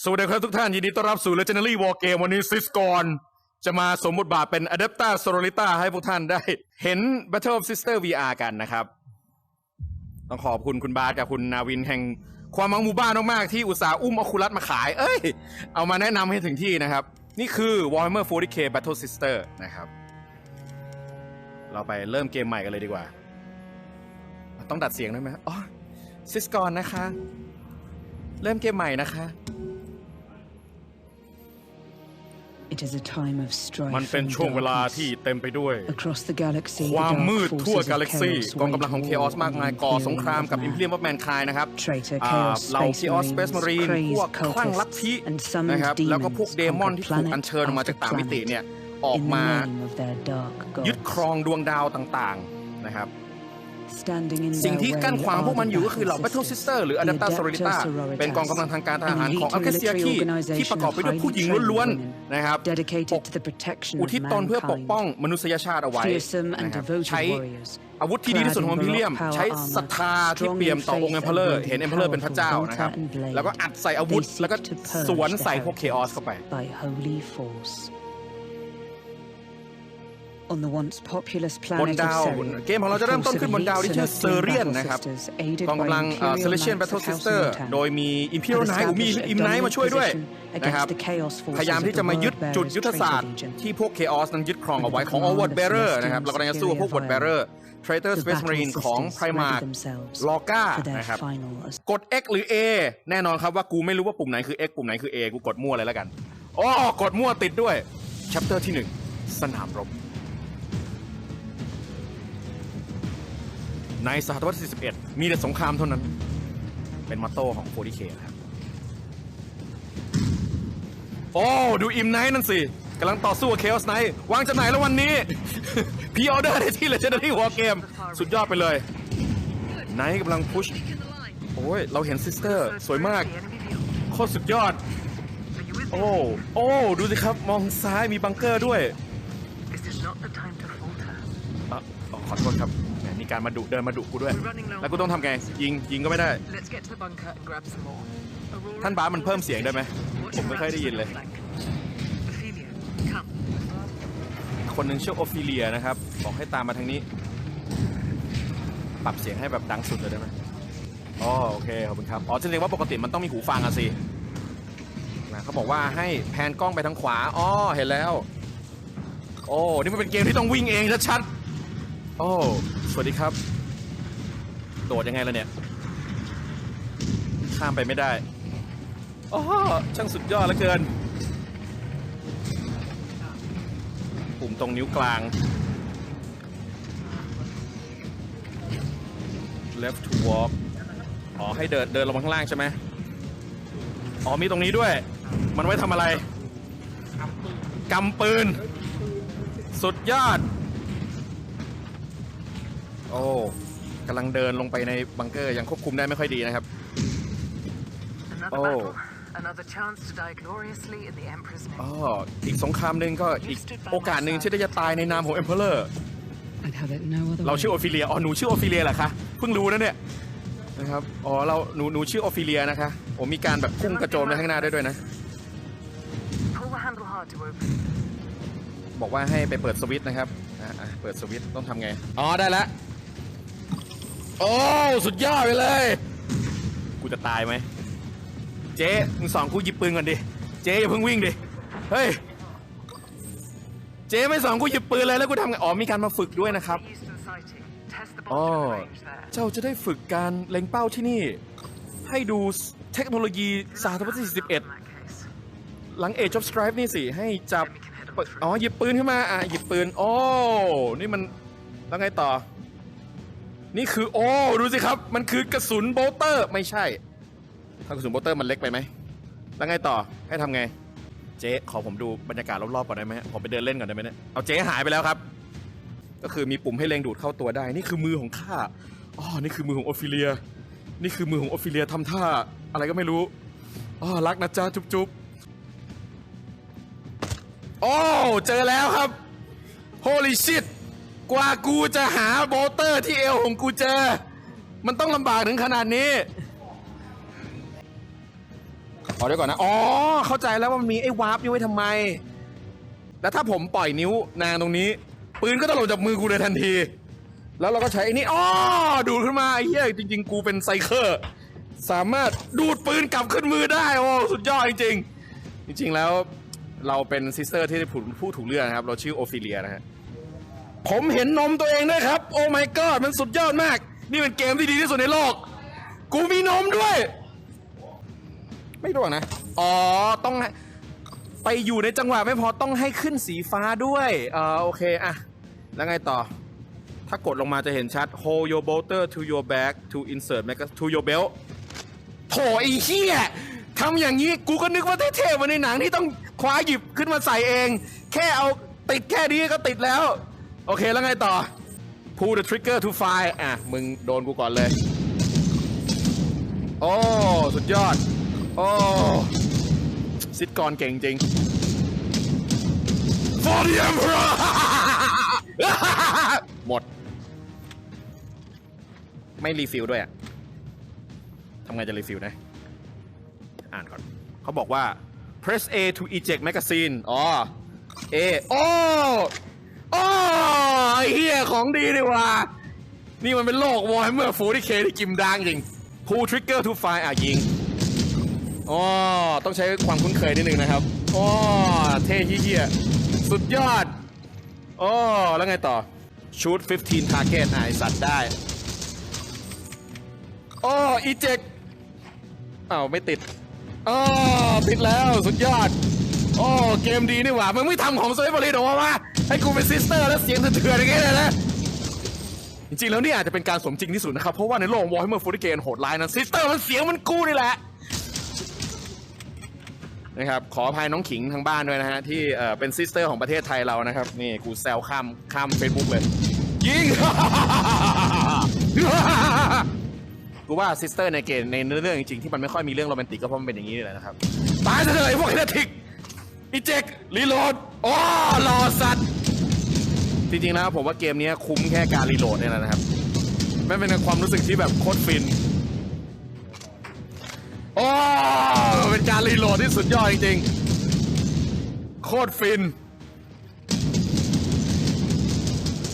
สวัสดีครับทุกท่าน ยินดีต้อนรับสู่ Legendary War Game วันนี้ซิสกอนจะมาสมบทบาทเป็น Adapter Sororita ให้พวกท่านได้ เห็น Battle of Sister VR กันนะครับ ต้องขอบคุณคุณบาสกับคุณนาวินแห่งความมังมูบ้านมากๆ ที่อุตส่าห์อุ้มอคูลัสมาขาย เอ้ย เอามาแนะนำให้ถึงที่นะครับ นี่คือ Warhammer 40k Battle Sister นะครับ เราไปเริ่มเกมใหม่กันเลยดีกว่า ต้องดัดเสียงด้วยไหมอ๋อซิสกอนนะคะ เริ่มเกมใหม่นะคะ มันเป็น and ช่วงเวลา darkness. ที่เต็มไปด้วย Across the galaxy, ความ the dark มืดทั่ว forces of กาแล็กซี่ chaos กองกำลังของ wage เคออส war มากมาย on the ก่อสงคราม Imperium กับ of อิม man. เพียมวัแมนคายนะครับ Traitor อ่า Chaos เรา Space เคออสสเปซมารีน Marines, พวก crazed คลั่งลัทธิ cultists, and summoned นะครับแล้วก็พวก demons เดมอน conquered ที่ถูก planet อัญเชิญออกมาจาก after ต่างมิติ planet เนี่ยออก in the มา name of their dark ยึด gods. ครองดวงดาวต่างๆนะครับ Standing in สิ่ง their ที่กั้น way ขวาง are พวกมันอยู่ the ก็คือเหล่า Battle Battle Sister หรือ The Adapter Adapter Sororita Sororitas เป็นกองกำลังทางการทหาร an ของ elite อัลเคเซีย military ที่ organization ที่ประกอบไปด้วย of ผู้หญิง highly ล้วน trained ๆนะครับ dedicated to the protection อุ of ทิศตนเพื่อปกป้อง mankind. มนุษยชาติเอาไว้ Fearsome นะ and ครับ devoted ใช้ warriors อาวุธที่ดีที่สุดของ clad in พิเลียม baroque power ใช้ศรัทธาที่เปี่ยมต่อองค์ strong เอ in มเพลเลอร์ faith เห็น and เอมเพลเลอร์เป็นพระเจ้า powerful นะครับ bolter and blade แล้วก็อัดใส่อาวุธ They seek แล้วก็ to สวน purge ใส่ the พวกเคออสเข้าไป บน planet ดาว of Seria, เกมของเราจะเริ่มต้นขึ้นบนดาวที่ชื่อ the เซเรียน battle นะครับ sisters, aided กอง by กำลัง Imperial เซเลเชียน knights แบทเทิล of ซิส House เตอร์ Montana, โดยมีอิมพีเรียลไนท์มี established a อิมไนท์มา dominant ช่วยด้วย position นะครับ against the chaos forces พยายามที่จะมายึด of the จุด Word ยุทธศาสตร์ Bearers Traitor Legion. ที่พวกเคออสนั้นยึดครองเอาไว้ของ All Word Bearer นะครับเรากำลังจะสู้กับพวก Word Bearer Traitor The Space battle Marine ของ sisters Primarch ready themselves ลอก้า for their นะครับ final assault. กด X หรือ A แน่นอนครับว่ากูไม่รู้ว่าปุ่มไหนคือ X ปุ่มไหนคือ A กูกดมั่วเลยแล้วกันอ๋อกดมั่วติดด้วย Chapter ที่ 1 สนามรบ ในศตวรรษที่11 มีแต่สงครามเท่านั้น เป็นมอตโต้ของ 40K นะครับ โอ้ ดูอิมไนท์นั่นสิกำลังต่อสู้กับเคอสไนท์วางจำหน่ายแล้ววันนี้พีออเดอร์ได้ที่ Legendary War Game สุดยอดไปเลยไนท์กำลังพุช โอ้ย เราเห็นซิสเตอร์ สวยมาก โคตรสุดยอด โอ้ โอ้ ดูสิครับ มองซ้ายมีบังเกอร์ด้วย อะอ๋อขอโทษครับแหมมีการมาดุเดินมาดุกูด้วย แล้วกูต้องทำไง ยิงยิงก็ไม่ได้ Let's get to the bunker and grab some more. Aurora, ท่านบาสมันเพิ่มเสียงได้ไหม watch ผมไม่ค่อยได้ยินเลย around the flank. Ophelia, come. คนหนึ่งชื่อโอฟิเลียนะครับ บอกให้ตามมาทางนี้ ปรับเสียงให้แบบดังสุดเลยได้ไหมอ๋อโอเคขอบคุณครับ อ๋อแสดงว่าปกติมันต้องมีหูฟังอะสินะเขาบอกว่าให้แพนกล้องไปทางขวา อ๋อ เห็นแล้ว โอ้ นี่มันเป็นเกมที่ต้องวิ่งเองชัดๆ โอ้ สวัสดีครับ โดดยังไงล่ะเนี่ย ข้ามไปไม่ได้อ๋อช่างสุดยอดเหลือเกิน ปุ่มตรงนิ้วกลาง left to walk อ๋อ ให้เดินเดินลงมาข้างล่างใช่ไหมอ๋อ มีตรงนี้ด้วย มันไว้ทำอะไร กำปืน สุดยอด โอ้กำลังเดินลงไปในบังเกอร์ยังควบคุมได้ไม่ค่อยดีนะครับ Another Oh. battle. Another chance to die gloriously in the Emperor's name. อ๋อ อีกสงครามหนึ่งก็อีกโอกาสหนึ่งที่ได้จะตายในนามของ Emperor I'd have it no other เรา way. ชื่อโอฟิเลีย อ๋อ หนูชื่อโอฟิเลียเหรอคะ เพิ่งรู้นะเนี่ย นะครับ อ๋อ เรา หนู หนูชื่อโอฟิเลียนะคะโอ้มีการแบบพุ่งกระโจมไปข้างหน้าได้ด้วยนะ Pull the handle hard to open. บอกว่าให้ไปเปิดสวิตช์นะครับ อะอะเปิดสวิตช์ต้องทำไง อ๋อ ได้แล้ว โอ้สุดยอดไปเลย กูจะตายไหม เจ๊มึงสองกูหยิบปืนก่อนดิ เจ๊อย่าเพิ่งวิ่งดิ เฮ้ย เจ๊ไม่สองกูหยิบปืนเลยแล้วกูทำไง อ๋อมีการมาฝึกด้วยนะครับ Eastern sighting. Test the อ๋อ bolter range there. เจ้าจะได้ฝึกการเล็งเป้าที่นี่ ให้ดูเทคโนโลยีศาสตร์ที่ In that case. 11 หลัง Age of Strife นี่สิ ให้จับ อ๋อ หยิบปืนขึ้นมา อะ หยิบปืน โอ้ นี่มัน แล้วไงต่อ นี่คือโอ้ดูสิครับ มันคือกระสุนโบลเตอร์ไม่ใช่ถ้ากระสุนโบลเตอร์มันเล็กไปไหมแล้วไงต่อให้ทำไง เจ๊ขอผมดูบรรยากาศรอบๆก่อนได้ไหมผมไปเดินเล่นก่อนได้ไหมเนี่ยเอาเจ๊หายไปแล้วครับ ก็คือมีปุ่มให้เล็งดูดเข้าตัวได้ นี่คือมือของข้าอ๋อนี่คือมือของโอฟิเลีย นี่คือมือของโอฟิเลียทำท่า อะไรก็ไม่รู้อ๋อรักนะจ๊ะจุ๊บจุ๊บโอ้เจอแล้วครับ Holy shit กว่ากูจะหาโบลเตอร์ที่เอวของกูเจอ มันต้องลำบากถึงขนาดนี้อ๋อเดี๋ยวก่อนนะ อ๋อ เข้าใจแล้วว่ามันมีไอ้วาร์ปนี่ไว้ทำไม แล้วถ้าผมปล่อยนิ้วนางตรงนี้ ปืนก็จะหล่นจากมือกูเลยทันที แล้วเราก็ใช้ไอ้นี่อ๋อดูดขึ้นมาไอ้เหี้ยจริง ๆ กูเป็นไซเคอร์สามารถดูดปืนกลับขึ้นมือได้ โอ้ สุดยอดจริง ๆ จริง ๆ แล้วเราเป็นซิสเตอร์ที่ผู้ผู้ถูกเลือกนะครับ เราชื่อโอฟิเลียนะฮะ ผมเห็นนมตัวเองด้วยครับ โอ้ my god มันสุดยอดมาก นี่เป็นเกมที่ดีที่สุดในโลก กูมีนมด้วย ไม่รู้นะ อ๋อ ต้องไปอยู่ในจังหวะไม่พอต้องให้ขึ้นสีฟ้าด้วยเออโอเคอะแล้วไงต่อ ถ้ากดลงมาจะเห็นชัด hold your bolter to your back to insert mag to your belt โถไอ้เหี้ยทำอย่างนี้กูก็นึกว่าเท่ๆมาในหนังที่ต้องคว้าหยิบขึ้นมาใส่เอง แค่เอาติดแค่นี้ก็ติดแล้ว โอเคแล้วไงต่อ pull the trigger to fire อะ มึงโดนกูก่อนเลย โอ้ สุดยอด โอ้ซิดกรเก่งจริง For the Emperor หมด ไม่รีฟิลด้วยอะทำไงจะรีฟิลนะ อ่านก่อน เขาบอกว่า press A to eject magazine อ๋อ A โอ้ โอ้ไอเฮียของดีดีว่า นี่มันเป็นโลกวอร์เมื่อฟูที่เคที่กิมดังจริง pull trigger to fire อะยิงอ๋อต้องใช้ความคุ้นเคยนิดนึงนะครับอ๋อเท่เฮียสุดยอดอ๋อแล้วไงต่อ shoot 15 target อะไอสัตว์ได้อ๋อ eject อ้าวไม่ติดอ๋อติดแล้วสุดยอดโอ้เกมดีนี่หว่ามึงไม่ทำของโซยบริโดมา ให้กูเป็นซิสเตอร์แล้วเสียงเถื่อนๆอย่างเงี้ยนะ จริงๆ แล้วนี่อาจจะเป็นการสมจริงที่สุดนะครับ เพราะว่าในโลกวอร์ m เมอร์ฟูริเกนโหดร้ายนั้นซิสเตอร์มันเสียงมันกูนี่แหละนะครับขออภัยน้องขิงทางบ้านด้วยนะฮะ ที่เป็นซิสเตอร์ของประเทศไทยเรานะครับ นี่กูแซวข้ามข้ามเฟซบุ๊กเลย ยิง กูว่าซิสเตอร์ในเกมในเนื้อเรื่องจริงๆ ที่มันไม่ค่อยมีเรื่องโรแมนติกก็เพราะมันเป็นอย่างนี้นี่แหละนะครับ ตายซะเถอะไอ้พวกเฮเนติกอีเจกรีโหลดอ๋อรอสัตว์ จริงๆแล้วผมว่าเกมนี้คุ้มแค่การรีโหลดเนี่ยแหละนะครับมันเป็นความรู้สึกที่แบบโคตรฟินโอ้เป็นการรีโหลดที่สุดยอดจริงๆโคตรฟิน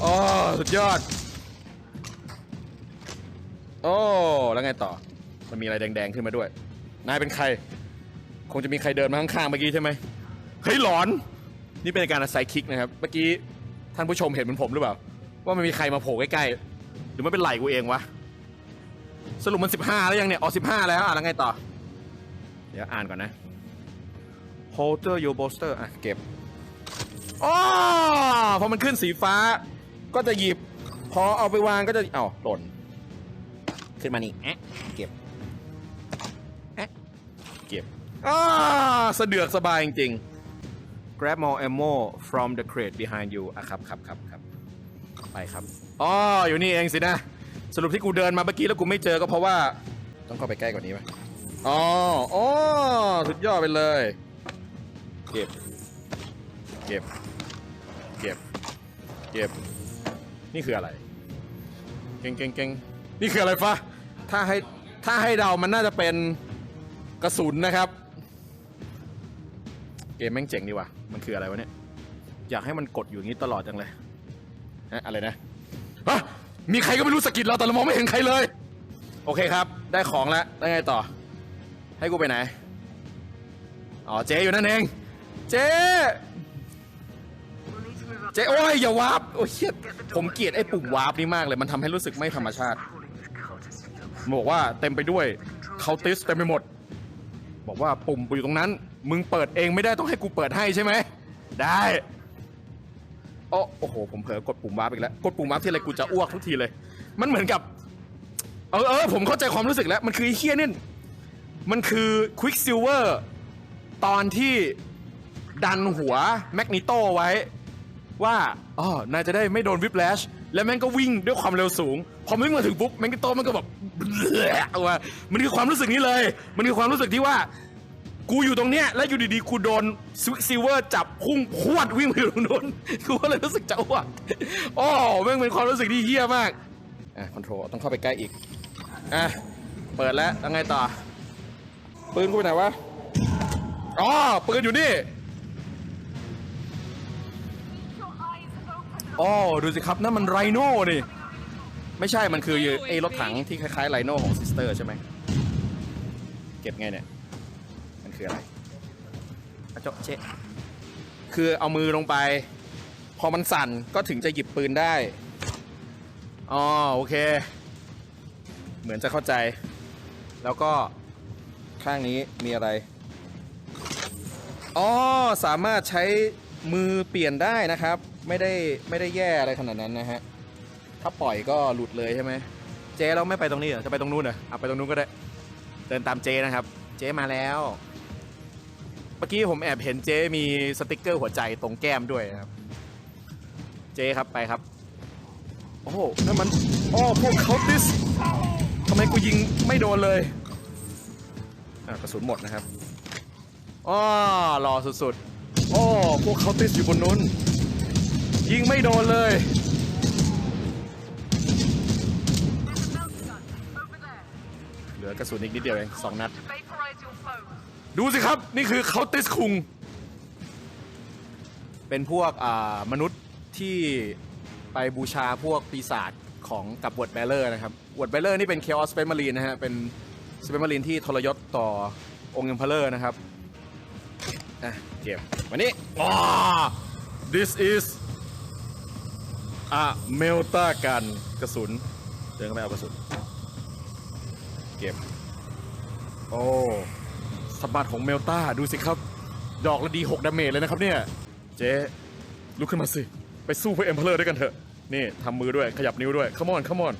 โอ้สุดยอด โอ้แล้วไงต่อ มันมีอะไรแดงๆขึ้นมาด้วย นายเป็นใคร คงจะมีใครเดินมาข้างๆเมื่อกี้ใช่ไหมเฮ้ยหลอน นี่เป็นการไซคิกนะครับ เมื่อกี้ ท่านผู้ชมเห็นเหมือนผมหรือเปล่า ว่ามันมีใครมาโผล่ใกล้ๆ หรือมันเป็นไหลกูเองวะ สรุปมันสิบห้าแล้วยังเนี่ยอ๋อสิบห้าแล้วอะแล้วไงต่อ เดี๋ยวอ่านก่อนนะ holder your bolster อะ เก็บอ๋อพอมันขึ้นสีฟ้า ก็จะหยิบ พอเอาไปวางก็จะเอ้าหล่น ขึ้นมานี่แอะเก็บแอะเก็บอ่าสะดวกสบายจริงๆ grab more ammo from the crate behind you อะครับครับครับครับไปครับอ๋ออยู่นี่เองสินะ สรุปที่กูเดินมาเมื่อกี้แล้วกูไม่เจอก็เพราะว่า ต้องเข้าไปใกล้กว่านี้ไหมอ๋ออ๋อสุดยอดไปเลย เก็บ เก็บ เก็บ เก็บ นี่คืออะไร เก่งเก่งเก่งนี่คืออะไรฟะถ้าให้ถ้าให้เดามันน่าจะเป็นกระสุนนะครับ เกมแม่งเจ๋งดีว่ะ มันคืออะไรวะเนี่ย อยากให้มันกดอยู่อย่างนี้ตลอดจังเลยฮะอะไรนะฮะมีใครก็ไม่รู้สะกิดเราแต่เรามองไม่เห็นใครเลย โอเคครับ ได้ของแล้วแล้วไงต่อ ให้กูไปไหน อ๋อ เจ๊อยู่นั่นเอง เจ๊ เจ๊โอ้ยอย่าวาร์ปโอ้ยเหี้ยผมเกลียดไอ้ปุ่มวาร์ปนี่มากเลย มันทำให้รู้สึกไม่ธรรมชาติ บอกว่าเต็มไปด้วยเคาติสเต็มไปหมด บอกว่าปุ่มอยู่ตรงนั้น มึงเปิดเองไม่ได้ต้องให้กูเปิดให้ใช่ไหม ได้โอ้โอ้โห ผมเผลอกดปุ่มวาร์ปอีกแล้ว กดปุ่มวาร์ปที่ไรกูจะอ้วกทุกทีเลย มันเหมือนกับ เออเออผมเข้าใจความรู้สึกแล้ว มันคือไอ้เฮี้ยนี่ มันคือควิกซิลเวอร์ตอนที่ดันหัวแมกนิโตไว้ ว่าอ๋อนายจะได้ไม่โดนวิปแลชแล้วแม่งก็วิ่งด้วยความเร็วสูง พอวิ่งมาถึงปุ๊บแมงกิโตมันก็แบบ ออกมามันคือความรู้สึกนี้เลย มันคือความรู้สึกที่ว่า กูอยู่ตรงเนี้ยแล้วอยู่ดีๆกูโดนซิลเวอร์จับพุ่งพรวดวิ่งไปอยู่ตรงนู้นกูก็เลยรู้สึกจะอ้วกโอ้แม่งเป็นความรู้สึกที่เฮี้ยมากอะคอนโทรลต้องเข้าไปใกล้อีกอะเปิดแล้วแล้วไงต่อ ปืนกูไปไหนวะอ๋อปืนอยู่นี่อ๋อดูสิครับนั่นมันไรโน่นี่ ไม่ใช่มันคือไอ้รถถังที่คล้ายๆไรโน่ของซิสเตอร์ใช่ไหมเก็บไงเนี่ย มันคืออะไรกระจกเช็คคือเอามือลงไป พอมันสั่นก็ถึงจะหยิบปืนได้อ๋อโอเค เหมือนจะเข้าใจ แล้วก็ข้างนี้มีอะไรอ๋อสามารถใช้มือเปลี่ยนได้นะครับ ไม่ได้ไม่ได้แย่อะไรขนาดนั้นนะฮะ ถ้าปล่อยก็หลุดเลยใช่ไหมเจ๊เราไม่ไปตรงนี้เหรอจะไปตรงนู้นเหรอเอาไปตรงนู้นก็ได้ เดินตามเจ๊นะครับ เจ๊มาแล้ว เมื่อกี้ผมแอบเห็นเจ๊มีสติกเกอร์หัวใจตรงแก้มด้วยนะครับ เจ๊ครับไปครับ โอ้โหนั่นมันอ้อพวกเขาดิสทำไมกูยิงไม่โดนเลยอะกระสุนหมดนะครับอ้อหล่อสุดๆ โอ้ พวกเขาติสอยู่บนนู้น ยิงไม่โดนเลย กระสุนอีกนิดเดียวเองสองนัด Vaporize your foes. ดูสิครับ นี่คือเขาติสคุง เป็นพวกอ่ามนุษย์ที่ไปบูชาพวกปีศาจของกับวอดแบลเลอร์นะครับวอดแบลเลอร์นี่เป็นเคออสเปนมารีนนะฮะ เป็นสเปนมารีนที่ทรยศต่อองค์เอ็มเพลเลอร์นะครับอะเก็บมานี่อ๋อ this is a melta gun กระสุน เดินเข้าไปเอากระสุน เก็บ โอ้สมบัติของเมลต้าดูสิครับ ดอกละดี 6 ดาเมจเลยนะครับเนี่ย เจ๊ลุกขึ้นมาสิ ไปสู้เพื่อเอ็มเพลอร์ด้วยกันเถอะ นี่ทำมือด้วยขยับนิ้วด้วยขมอนขมอน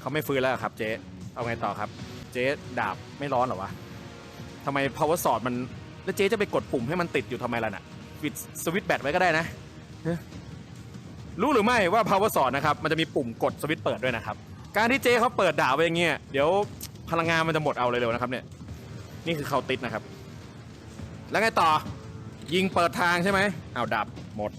เขาไม่ฟื้นแล้วครับเจ๊ เอาไงต่อครับ เจ๊ดาบไม่ร้อนเหรอวะทำไม power sword มัน แล้วเจ๊จะไปกดปุ่มให้มันติดอยู่ทำไมล่ะน่ะปิดสวิตช์แบตไว้ก็ได้นะเฮ้ยรู้หรือไม่ว่า power sword นะครับ มันจะมีปุ่มกดสวิตช์เปิดด้วยนะครับ การที่เจเขาเปิดดาบไว้อย่างเงี้ยเดี๋ยวพลังงานมันจะหมดเอาเร็วๆนะครับเนี่ยนี่คือเขาติดนะครับ แล้วไงต่อยิงเปิดทางใช่ไหมเอาดับหมด